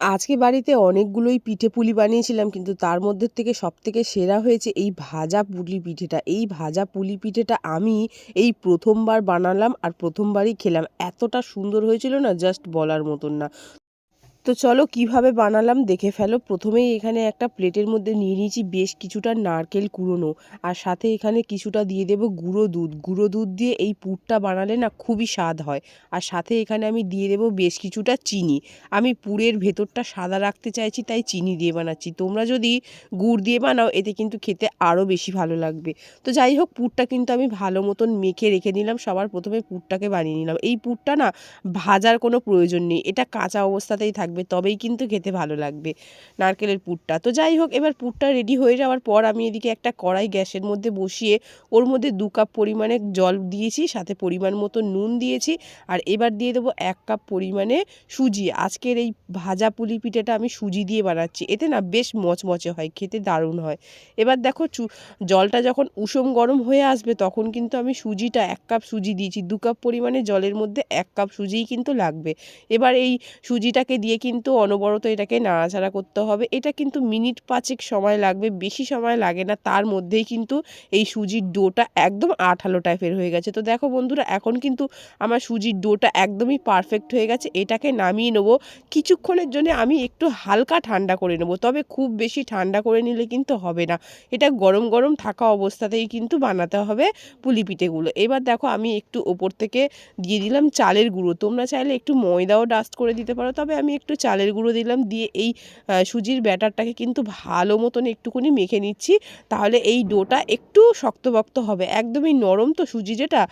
আজকে বাড়িতে অনেকগুলোই পিঠে পুলি বানিয়েছিলাম, কিন্তু তার মধ্যে থেকে সব থেকে সেরা হয়েছে এই ভাজা পুলি পিঠেটা। এই ভাজা পুলি পিঠেটা আমি এই প্রথমবার বানালাম আর প্রথমবারই খেলাম। এতটা সুন্দর হয়েছিল না, জাস্ট বলার মতন না। তো চলো কীভাবে বানালাম দেখে ফেলো। প্রথমেই এখানে একটা প্লেটের মধ্যে নিয়ে নিয়েছি বেশ কিছুটা নারকেল কুড়োনো। আর সাথে এখানে কিছুটা দিয়ে দেবো গুঁড়ো দুধ। গুঁড়ো দুধ দিয়ে এই পুরটা বানালে না খুবই স্বাদ হয়। আর সাথে এখানে আমি দিয়ে দেবো বেশ কিছুটা চিনি। আমি পুরের ভেতরটা সাদা রাখতে চাইছি, তাই চিনি দিয়ে বানাচ্ছি। তোমরা যদি গুড় দিয়ে বানাও, এতে কিন্তু খেতে আরও বেশি ভালো লাগবে। তো যাই হোক, পুরটা কিন্তু আমি ভালো মতন মেখে রেখে নিলাম সবার প্রথমে পুরটাকে বানিয়ে নিলাম। এই পুরটা না ভাজার কোনো প্রয়োজন নেই। এটা কাঁচা অবস্থাতেই থাকবে। তবেই কিন্তু খেতে ভালো লাগবে। নারকেলের পুরটা। তো যাই হোক, এবার পুরটা রেডি হয়ে যাওয়ার পর আমি এদিকে একটা কড়াই গ্যাসের মধ্যে বসিয়ে, ওর মধ্যে দু কাপ পরিমাণে জল দিয়েছি, সাথে পরিমাণ মতো নুন দিয়েছি, আর এবার দিয়ে দেবো এক কাপ পরিমাণে সুজি। আজকের এই ভাজা পুলি পিঠেটা আমি সুজি দিয়ে বানাচ্ছি। এতে না বেশ মচমচে হয়, খেতে দারুণ হয়। এবার দেখো জলটা যখন উষম গরম হয়ে আসবে, তখন কিন্তু আমি সুজিটা এক কাপ সুজি দিয়েছি। দু কাপ পরিমাণে জলের মধ্যে এক কাপ সুজিই কিন্তু লাগবে। এবার এই সুজিটাকে দিয়ে কিন্তু অনবরত এটাকে নাড়াচাড়া করতে হবে। এটা কিন্তু মিনিট পাঁচেক সময় লাগবে, বেশি সময় লাগে না। তার মধ্যেই কিন্তু এই সুজির ডোটা একদম আঠালো টাইপের হয়ে গেছে। তো দেখো বন্ধুরা, এখন কিন্তু আমার সুজির ডোটা একদমই পারফেক্ট হয়ে গেছে। এটাকে নামিয়ে নেব। কিছুক্ষণের জন্য আমি একটু হালকা ঠান্ডা করে নেব। তবে খুব বেশি ঠান্ডা করে নিলে কিন্তু হবে না। এটা গরম গরম থাকা অবস্থাতেই কিন্তু বানাতে হবে পুলি পিঠেগুলো। এবার দেখো আমি একটু ওপর থেকে দিয়ে দিলাম চালের গুঁড়ো। তোমরা চাইলে একটু ময়দাও ডাস্ট করে দিতে পারো। তবে আমি একটু চালের গুঁড়ো দিলাম, দিয়ে এই সুজির ব্যাটারটাকে কিন্তু ভালো মতন একটুখানি মেখে নিচ্ছি। তাহলে এই ডোটা একটু শক্তপক্ত হবে, একদমই নরম তো সুজি যেটা।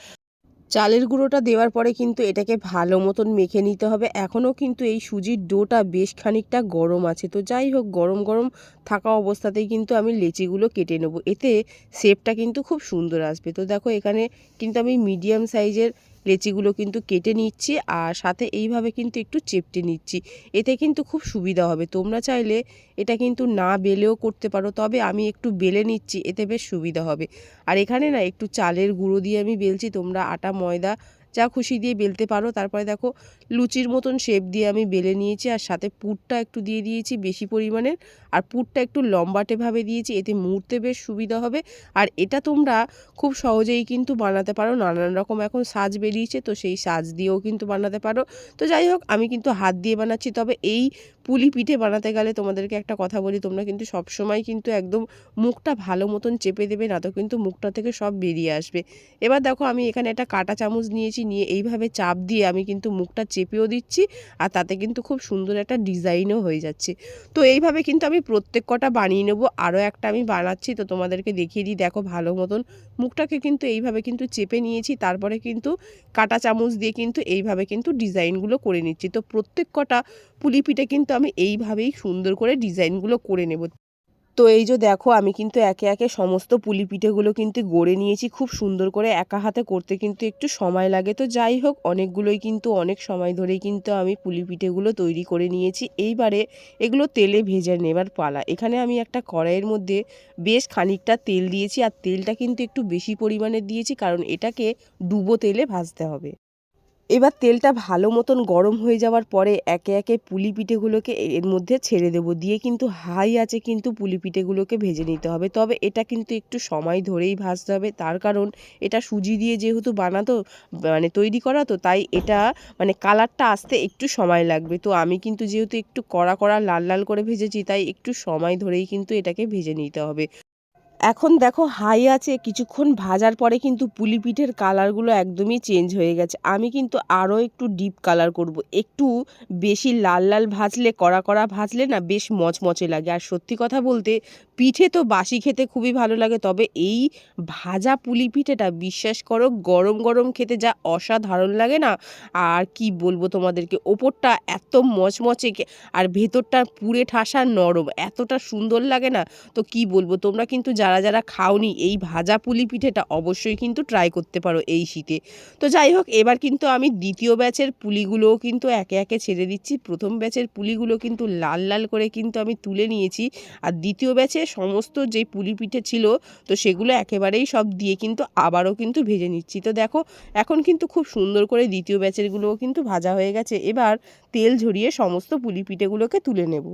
চালের গুঁড়োটা দেওয়ার পরে কিন্তু এটাকে ভালো মতন মেখে নিতে হবে। এখনও কিন্তু এই সুজির ডোটা বেশ খানিকটা গরম আছে। তো যাই হোক, গরম গরম থাকা অবস্থাতেই কিন্তু আমি লেচিগুলো কেটে নেব। এতে শেপটা কিন্তু খুব সুন্দর আসবে। তো দেখো এখানে কিন্তু আমি মিডিয়াম সাইজের লেচিগুলো কিন্তু কেটে নিচ্ছি আর সাথে এইভাবে কিন্তু একটু চেপটে নিচ্ছি। এতে কিন্তু খুব সুবিধা হবে। তোমরা চাইলে এটা কিন্তু না বেলেও করতে পারো, তবে আমি একটু বেলে নিচ্ছি, এতে বেশ সুবিধা হবে। আর এখানে না একটু চালের গুঁড়ো দিয়ে আমি বেলছি। তোমরা আটা, ময়দা যা খুশি দিয়ে বেলতে পারো। তারপরে দেখো, লুচির মতন শেপ দিয়ে আমি বেলে নিয়েছি আর সাথে পুরটা একটু দিয়ে দিয়েছি বেশি পরিমাণের। আর পুরটা একটু লম্বাটেভাবে দিয়েছি, এতে মুড়তে বেশ সুবিধা হবে। আর এটা তোমরা খুব সহজেই কিন্তু বানাতে পারো। নানান রকম এখন সাজ বেরিয়েছে, তো সেই সাজ দিয়েও কিন্তু বানাতে পারো। তো যাই হোক, আমি কিন্তু হাত দিয়ে বানাচ্ছি। তবে এই পুলি পিঠে বানাতে গেলে তোমাদেরকে একটা কথা বলি, তোমরা কিন্তু সব সময় কিন্তু একদম মুখটা ভালো মতন চেপে দেবে, না তো কিন্তু মুখটা থেকে সব বেরিয়ে আসবে। এবার দেখো, আমি এখানে একটা কাটা চামচ নিয়েছি নিয়ে এইভাবে চাপ দিয়ে আমি কিন্তু মুখটা চেপেও দিচ্ছি আর তাতে কিন্তু খুব সুন্দর একটা ডিজাইনও হয়ে যাচ্ছে। তো এইভাবে কিন্তু আমি প্রত্যেক কটা বানিয়ে নেব। আরও একটা আমি বানাচ্ছি, তো তোমাদেরকে দেখিয়ে দিই। দেখো ভালো মতন মুখটাকে কিন্তু এইভাবে কিন্তু চেপে নিয়েছি, তারপরে কিন্তু কাটা চামচ দিয়ে কিন্তু এইভাবে কিন্তু ডিজাইনগুলো করে নিচ্ছি। তো প্রত্যেক কটা পুলি পিঠে কিন্তু আমি এইভাবেই সুন্দর করে ডিজাইনগুলো করে নেব। তো এই যে দেখো, আমি কিন্তু একে একে সমস্ত পুলি পিঠেগুলো কিন্তু গড়ে নিয়েছি, খুব সুন্দর করে একা হাতে করতে কিন্তু একটু সময় লাগে। তো যাই হোক, অনেকগুলোই কিন্তু অনেক সময় ধরেই কিন্তু আমি পুলি পিঠেগুলো তৈরি করে নিয়েছি। এইবারে এগুলো তেলে ভেজে নেবার পালা। এখানে আমি একটা কড়াইয়ের মধ্যে বেশ খানিকটা তেল দিয়েছি, আর তেলটা কিন্তু একটু বেশি পরিমাণে দিয়েছি, কারণ এটাকে ডুবো তেলে ভাজতে হবে। এবার তেলটা ভালো মতন গরম হয়ে যাওয়ার পরে একে একে পুলি পিঠেগুলোকে এর মধ্যে ছেড়ে দেবো। দিয়ে কিন্তু হাই আছে কিন্তু পুলি পিঠেগুলোকে ভেজে নিতে হবে। তবে এটা কিন্তু একটু সময় ধরেই ভাজতে হবে। তার কারণ এটা সুজি দিয়ে যেহেতু বানাতো মানে তৈরি করা তো, তাই এটা মানে কালারটা আসতে একটু সময় লাগবে। তো আমি কিন্তু যেহেতু একটু কড়া কড়া লাল লাল করে ভেজেছি, তাই একটু সময় ধরেই কিন্তু এটাকে ভেজে নিতে হবে। এখন দেখো হাই আছে, কিছুক্ষণ ভাজার পরে কিন্তু পুলি পিঠের কালারগুলো একদমই চেঞ্জ হয়ে গেছে। আমি কিন্তু আরও একটু ডিপ কালার করব। একটু বেশি লাল লাল ভাজলে, কড়া কড়া ভাজলে না বেশ মচমচে লাগে। আর সত্যি কথা বলতে পিঠে তো বাসি খেতে খুবই ভালো লাগে, তবে এই ভাজা পুলি পিঠেটা বিশ্বাস করো গরম গরম খেতে যা অসাধারণ লাগে না? আর কি বলব তোমাদেরকে, ওপরটা এত মচমচে আর ভেতরটা পুরে ঠাসা নরম, এতটা সুন্দর লাগে না? তো কি বলব, তোমরা কিন্তু যারা যারা যারা খাওনি এই ভাজা পুলি পিঠেটা অবশ্যই কিন্তু ট্রাই করতে পারো এই শীতে। তো যাই হোক, এবার কিন্তু আমি দ্বিতীয় ব্যাচের পুলিগুলোও কিন্তু একে একে ছেড়ে দিচ্ছি। প্রথম ব্যাচের পুলিগুলো কিন্তু লাল লাল করে কিন্তু আমি তুলে নিয়েছি। আর দ্বিতীয় ব্যাচে সমস্ত যে পুলি পিঠে ছিল, তো সেগুলো একেবারেই সব দিয়ে কিন্তু আবারও কিন্তু ভেজে নিচ্ছি। তো দেখো, এখন কিন্তু খুব সুন্দর করে দ্বিতীয় ব্যাচেরগুলোও কিন্তু ভাজা হয়ে গেছে। এবার তেল ঝরিয়ে সমস্ত পুলি পিঠেগুলোকে তুলে নেব।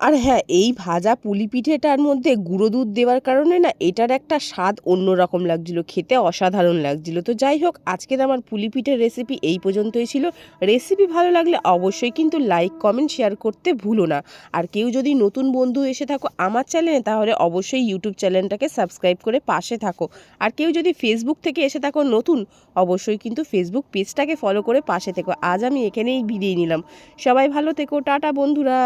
আর হ্যাঁ এই ভাজা পুলি পিঠেটার মধ্যে গুঁড়ো দুধ দেওয়ার কারণে না এটার একটা স্বাদ অন্যরকম লাগছিল, খেতে অসাধারণ লাগছিল। তো যাই হোক, আজকের আমার পুলি পিঠের রেসিপি এই পর্যন্তই ছিল। রেসিপি ভালো লাগলে অবশ্যই কিন্তু লাইক কমেন্ট শেয়ার করতে ভুলো না। আর কেউ যদি নতুন বন্ধু এসে থাকো আমার চ্যানেলে তাহলে অবশ্যই ইউটিউব চ্যানেলটাকে সাবস্ক্রাইব করে পাশে থাকো। আর কেউ যদি ফেসবুক থেকে এসে থাকো নতুন, অবশ্যই কিন্তু ফেসবুক পেজটাকে ফলো করে পাশে থেকো। আজ আমি এখানেই বিদায় নিলাম। সবাই ভালো থেকো, টাটা বন্ধুরা।